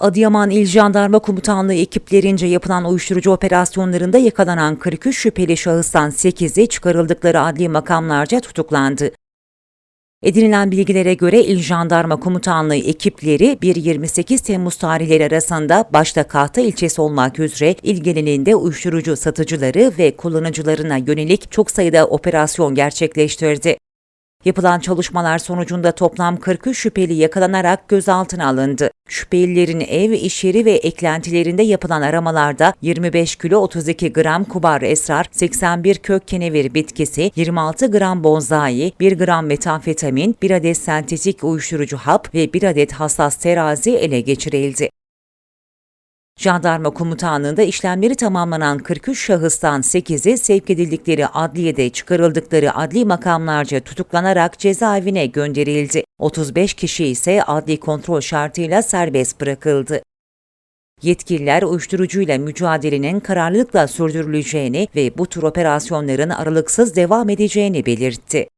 Adıyaman İl Jandarma Komutanlığı ekiplerince yapılan uyuşturucu operasyonlarında yakalanan 43 şüpheli şahıstan 8'i çıkarıldıkları adli makamlarca tutuklandı. Edinilen bilgilere göre İl Jandarma Komutanlığı ekipleri 1-28 Temmuz tarihleri arasında başta Kahta ilçesi olmak üzere il genelinde uyuşturucu satıcıları ve kullanıcılarına yönelik çok sayıda operasyon gerçekleştirdi. Yapılan çalışmalar sonucunda toplam 43 şüpheli yakalanarak gözaltına alındı. Şüphelilerin ev, iş yeri ve eklentilerinde yapılan aramalarda 25 kilo 32 gram kubar esrar, 81 kök kenevir bitkisi, 26 gram bonzai, 1 gram metamfetamin, 1 adet sentetik uyuşturucu hap ve 1 adet hassas terazi ele geçirildi. Jandarma komutanlığında işlemleri tamamlanan 43 şahıstan 8'i sevk edildikleri adliyede çıkarıldıkları adli makamlarca tutuklanarak cezaevine gönderildi. 35 kişi ise adli kontrol şartıyla serbest bırakıldı. Yetkililer uyuşturucuyla mücadelenin kararlılıkla sürdürüleceğini ve bu tür operasyonların aralıksız devam edeceğini belirtti.